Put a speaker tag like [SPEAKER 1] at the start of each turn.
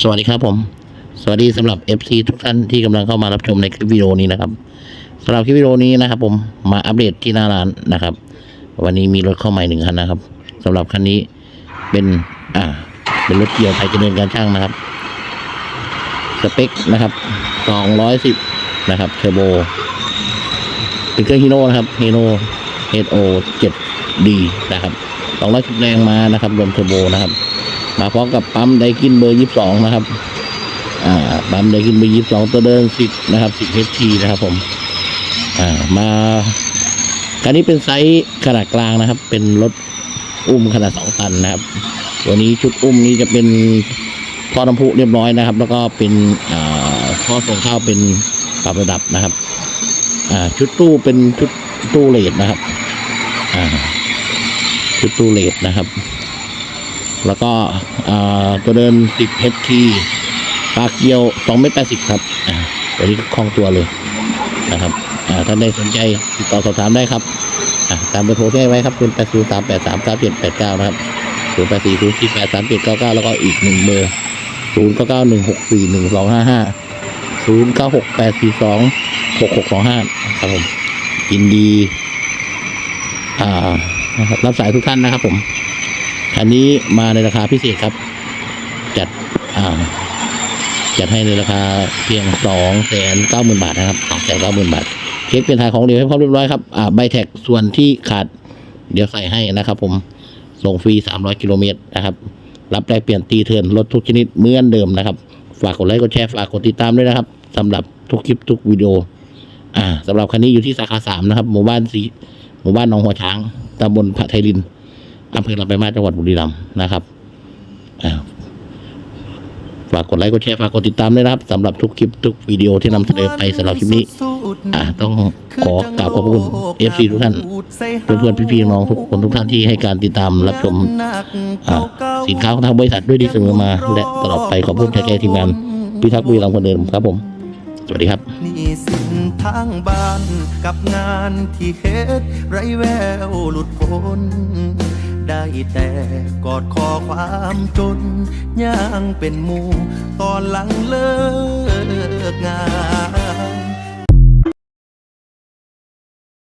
[SPEAKER 1] สวัสดีครับผม สวัสดีสำหรับ FC ทุกท่านที่กำลังเข้ามารับชมในคลิปวิดีโอนี้นะครับสำหรับคลิปวิดีโอนี้นะครับ ผมมาอัปเดตที่หน้าร้านนะครับ วันนี้มีรถเข้าใหม่หนึ่งคันนะครับสำหรับคันนี้เป็นอ่า เป็นรถเกี่ยวไทยเจริญการช่างนะครับสเปคนะครับ210นะครับเทอร์โบเป็นเครื่องฮีโน่นะครับฮีโน่ HO 7D นะครับ210แรงมานะครับรวมเทอร์โบนะครับ มาพร้อมกับปั๊มไดกินเบอร์ยี่สิบสองนะครับอ่าปั๊มไดกินเบอร์ยี่สิบสองตัวเดินสิบนะครับสิบเฮทีนะครับผมอ่ามาคันนี้เป็นไซส์ขนาดกลางนะครับ เป็นรถอุ้มขนาดสองตันนะครับ ตัวนี้ชุดอุ้มนี้จะเป็นท่อน้ำพุเรียบร้อยนะครับ แล้วก็เป็นอ่าท่อส่งข้าวเป็นปรับระดับนะครับอ่าชุดตู้เป็นชุดตู้เลดนะครับอ่าชุดตู้เลดนะครับ แล้วก็ตัวเดินติดเพชรทีปลาเกียวสองเมตรแปดสิบครับตัวนี้คล่องตัวเลยนะครับท่านใดสนใจติดต่อสอบถามได้ครับตามเบอร์โทรที่ไว้ครับคุณแปดศูนย์สามแปดสามเก้าเจ็ดแปดเก้านะครับศูนย์แปดสี่ศูนย์สี่แปดสามเจ็ดเก้าเก้าแล้วก็อีกหนึ่งเบอร์ศูนย์เก้าเก้าหนึ่งหกสี่หนึ่งสองห้าห้าศูนย์เก้าหกแปดสี่สองหกหกสองห้าครับผมยินดีรับสายทุกท่านนะครับผม อันนี้มาในราคาพิเศษครับ จัดอ่าจัดให้ในราคาเพียงสองแสนเก้าหมื่นบาทนะครับสองแสนเก้าหมื่นบาทเช็คเป็นทางของเดียวให้พร้อมเรียบร้อยครับอ่าใบแท็กส่วนที่ขาดเดี๋ยวใส่ให้นะครับ ผมส่งฟรีสามร้อยกิโลเมตรนะครับรับได้เปลี่ยนตีเทินรถทุกชนิดเหมือนเดิมนะครับ ฝากกดไลค์กดแชร์ฝากกดติดตามด้วยนะครับสำหรับทุกคลิปทุกวิดีโอ อ่าสำหรับคันนี้อยู่ที่สาขาสามนะครับ หมู่บ้านสีหมู่บ้านหนองหัวช้างตำบลพระไทยลิน อำเภอลำปางมาจังหวัดบุรีรัมย์นะครับฝากกดไลค์กดแชร์ฝากกดติดตามด้วยนะครับสำหรับทุกคลิปทุกวิดีโอที่นำเสนอไปสำหรับคลิปนี้อ่าต้องขอกราบขอบคุณเอฟซีทุกท่านเพื่อนๆพี่ๆน้องทุกคนทุกท่านที่ให้การติดตามรับชมอ่าสินค้าของทางบริษัทด้วยดีเสมอมา และตลอดไปขอบคุณแท้ๆทีมงานพิทักษ์บุรีรัมย์คนเดิมครับผมสวัสดีครับ
[SPEAKER 2] นี่สินทางบ้านกับงานที่เฮ็ดไรแววหลุดพ้น ได้แต่กอดคอความจนย่างเป็นมูตอนหลังเลิก